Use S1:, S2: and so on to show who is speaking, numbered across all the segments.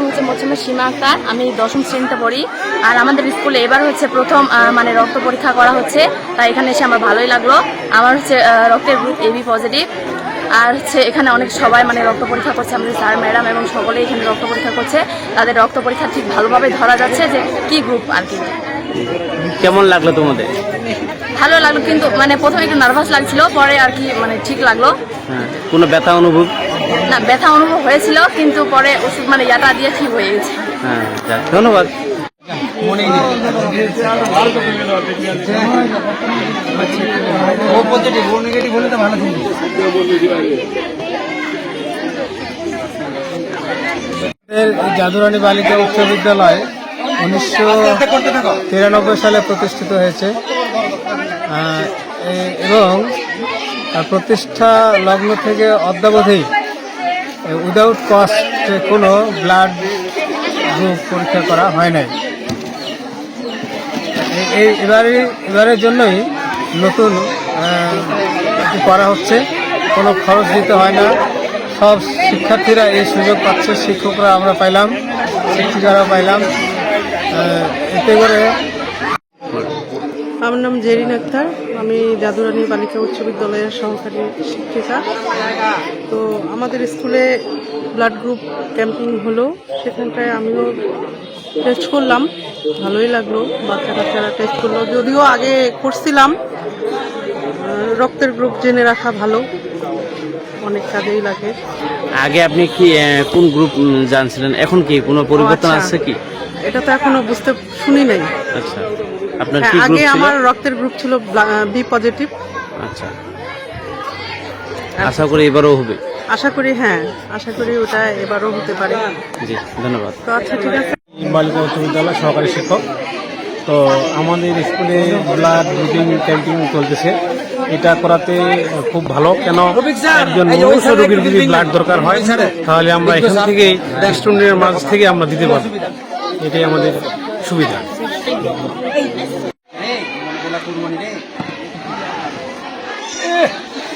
S1: নাম হচ্ছে মোচাম্মদ সীমা আক্তার। আমি দশম শ্রেণীতে পড়ি। আর আমাদের স্কুলে এবার হচ্ছে প্রথম মানে রক্ত পরীক্ষা করা হচ্ছে। তাই এখানে এসে আমার ভালোই লাগল। আমার হচ্ছে রক্তের গ্রুপ এবি পজিটিভ আর হচ্ছে এখানে অনেক সবাই মানে রক্ত পরীক্ষা করছে। আমাদের স্যার ম্যাডাম এবং সকলেই এখানে রক্ত পরীক্ষা করছে। তাদের রক্ত পরীক্ষা ঠিক ভালোভাবে ধরা যাচ্ছে যে কি গ্রুপ আর কি।
S2: কেমন লাগল তোমাদের?
S1: ভালো লাগল কিন্তু মানে প্রথমে একটু নার্ভাস লাগছিল পরে আর কি মানে ঠিক লাগল।
S2: হ্যাঁ কোনো ব্যথা অনুভব
S1: না ব্যথা অনুভব হয়েছিল কিন্তু পরে ওষুধ মানে ইয়াটা দিয়ে ঠিক হয়ে গেছে।
S2: হ্যাঁ ধন্যবাদ।
S3: ও পজিটিভ ও নেগেটিভ হলে তো ভালো ছিল
S4: আমাদের এই জাদুরানী বালিকা উচ্চ বিদ্যালয় উনিশশো তিরানব্বই সালে প্রতিষ্ঠিত হয়েছে। এবং প্রতিষ্ঠা লগ্ন থেকে অদ্যাবধি উইদাউট কস্ট কোনো ব্লাড গ্রুপ পরীক্ষা করা হয় নাই। এই এবারে, এবারের জন্যই নতুন করা হচ্ছে, কোনো খরচ দিতে হয় না। সব শিক্ষার্থীরা এই সুযোগ পাচ্ছে, শিক্ষকরা আমরা পাইলাম শিক্ষিকারা পাইলাম। এতে করে
S5: আমার নাম জেরিন আক্তার। আমি জাদুরানী বালিকা উচ্চ বিদ্যালয়ের সহকারী শিক্ষিকা। তো আমাদের স্কুলে ব্লাড গ্রুপ ক্যাম্পিং হলো। সেখানটায় আমিও টেস্ট করলাম। ভালোই লাগল। বাচ্চা কাচ্চারা টেস্ট করল। যদিও আগে করছিলাম। রক্তের গ্রুপ জেনে রাখা ভালো। অনেক কাজেই লাগে।
S2: আগে আপনি কি কোন গ্রুপ জানছিলেন? এখন কি কোনো পরিবর্তন
S5: আচ্ছা।
S2: আছে কি?
S5: এটা তো এখনও বুঝতে শুনি নাই।
S2: আচ্ছা। আপনার
S5: হ্যাঁ,
S2: কি গ্রুপ
S5: আগে
S2: ছিল?
S5: আমার রক্তের গ্রুপ ছিল বি পজিটিভ
S2: আচ্ছা। আশা করি এবারও হবে।
S5: আশা করি হ্যাঁ আশা করি ওটা এবারও হতে পারে।
S2: জি ধন্যবাদ।
S5: তো আচ্ছা ঠিক আছে।
S4: বালিকা উচ্চ বিদ্যালয় সহকারী শিক্ষক। তো আমাদের স্কুলে ব্লাড গ্রুপিং ক্যাম্পিং চলতেছে। এটা করাতে খুব ভালো। কেন? একজন মনুষ্য রোগীর যদি ব্লাড দরকার হয় তাহলে আমরা এখান থেকে স্টুডেন্টের মাঝ থেকে আমরা দিতে পারব। এটাই আমাদের সুবিধা।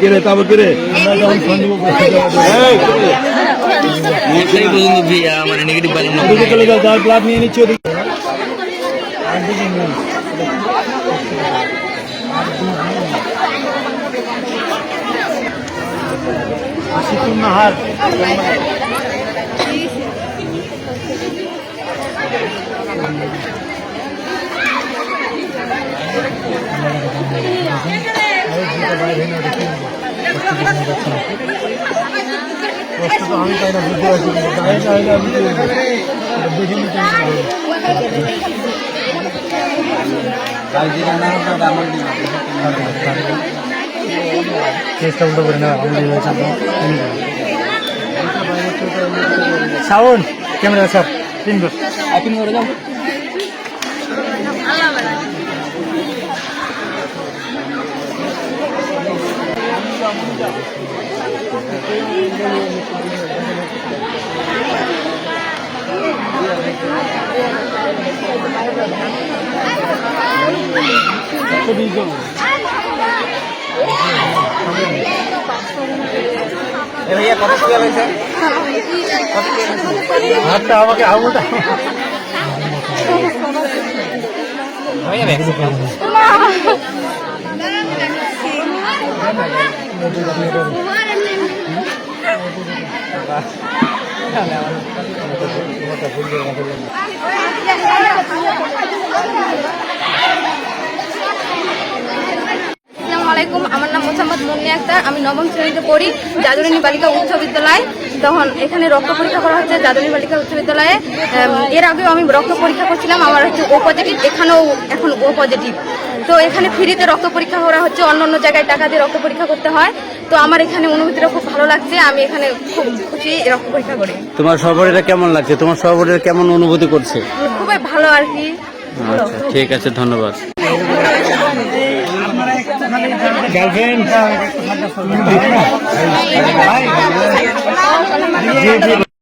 S6: কিরে তারপর কিরে
S2: মানে নেগেটিভ চলে যাও
S6: যার ব্লাড নিয়ে নিচ্ছি ওদিকে আর
S4: আমি তাই না বুঝতে পারছি গায়ে গায়ে আমি দেখে নিতে হবে। চেষ্টা উল্টো করে না আমাদের হয়েছে তো সাউন্ড ক্যামেরা স্যার তিন ভাইয়া কত টাকা লাগছে হাতটা আমাকে আঙুলটা
S7: ভাইয়া ব্যাগ আমার নাম একটা আমি নবম শ্রেণীতে পড়ি জাদুরানী বালিকা উচ্চ বিদ্যালয়। তখন এখানে রক্ত পরীক্ষা করা হচ্ছে জাদুরানী বালিকা উচ্চ বিদ্যালয়ে। এর আগেও আমি রক্ত পরীক্ষা করছিলাম আমার হচ্ছে ও পজিটিভ এখানেও এখন ও পজিটিভ তো এখানে ফ্রিতে রক্ত পরীক্ষা করা হচ্ছে অন্য অন্য জায়গায় টাকা দিয়ে রক্ত পরীক্ষা করতে হয়। তো আমার এখানে অনুভূতিটা খুব ভালো লাগছে আমি এখানে খুব খুশি রক্ত পরীক্ষা করে।
S2: তোমার সহপাঠীরা কেমন লাগছে? তোমার সহপাঠীরা কেমন অনুভূতি করছে?
S7: খুবই ভালো আর কি।
S2: আচ্ছা ঠিক আছে ধন্যবাদ।
S4: গার্লফ্রেন্ড